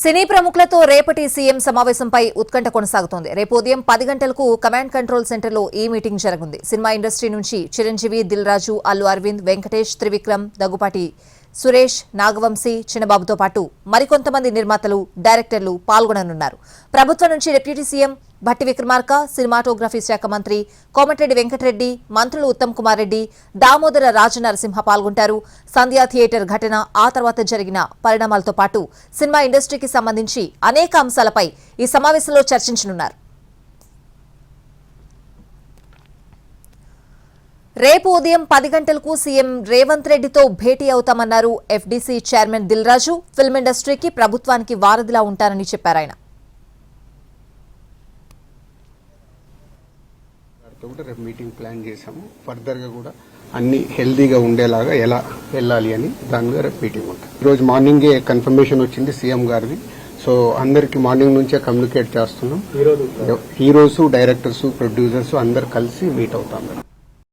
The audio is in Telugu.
సినీ ప్రముఖులతో రేపటి సీఎం సమావేశంపై ఉత్కంఠ కొనసాగుతోంది. రేపు ఉదయం పది గంటలకు కమాండ్ కంట్రోల్ సెంటర్లో ఈ మీటింగ్ జరగనుంది. సినిమా ఇండస్ట్రీ నుంచి చిరంజీవి దిల్ రాజు అల్లు అరవింద్ వెంకటేష్ త్రివిక్రమ్ దగ్గుపాటి సురేష్ నాగవంశీ చిన్నబాబుతో పాటు మరికొంతమంది నిర్మాతలు డైరెక్టర్లు పాల్గొననున్నారు. ప్రభుత్వం నుంచి deputy CM Bhatti Vikramarka cinematography శాఖ మంత్రి కోమటిరెడ్డి వెంకటరెడ్డి మంత్రులు ఉత్తమ్ కుమార్ రెడ్డి దామోదర రాజనరసింహ పాల్గొంటారు. సంధ్యా థియేటర్ ఘటన ఆ తర్వాత జరిగిన పరిణామాలతో పాటు సినిమా ఇండస్ట్రీకి సంబంధించి అనేక అంశాలపై ఈ సమావేశంలో చర్చించనున్నారు. రేపు ఉదయం పది గంటలకు సీఎం రేవంత్ రెడ్డితో భేటీ అవుతామన్నారు FDC chairman Dil Raju film ఇండస్ట్రీకి ప్రభుత్వానికి వారధిలా ఉంటారని చెప్పారు ఆయన. రేపు మీటింగ్ ప్లాన్ చేశాము. ఫర్దర్గా కూడా అన్ని హెల్దీగా ఉండేలాగా ఎలా వెళ్ళాలి అని దాని మీద రేపు మీటింగ్ ఉంటుంది ఈరోజు మార్నింగే కన్ఫర్మేషన్ వచ్చింది సీఎం గారిది. సో అందరికి మార్నింగ్ నుంచే కమ్యూనికేట్ చేస్తున్నాం. ఈ రోజు డైరెక్టర్స్ ప్రొడ్యూసర్స్ అందరు కలిసి మీట్ అవుతాం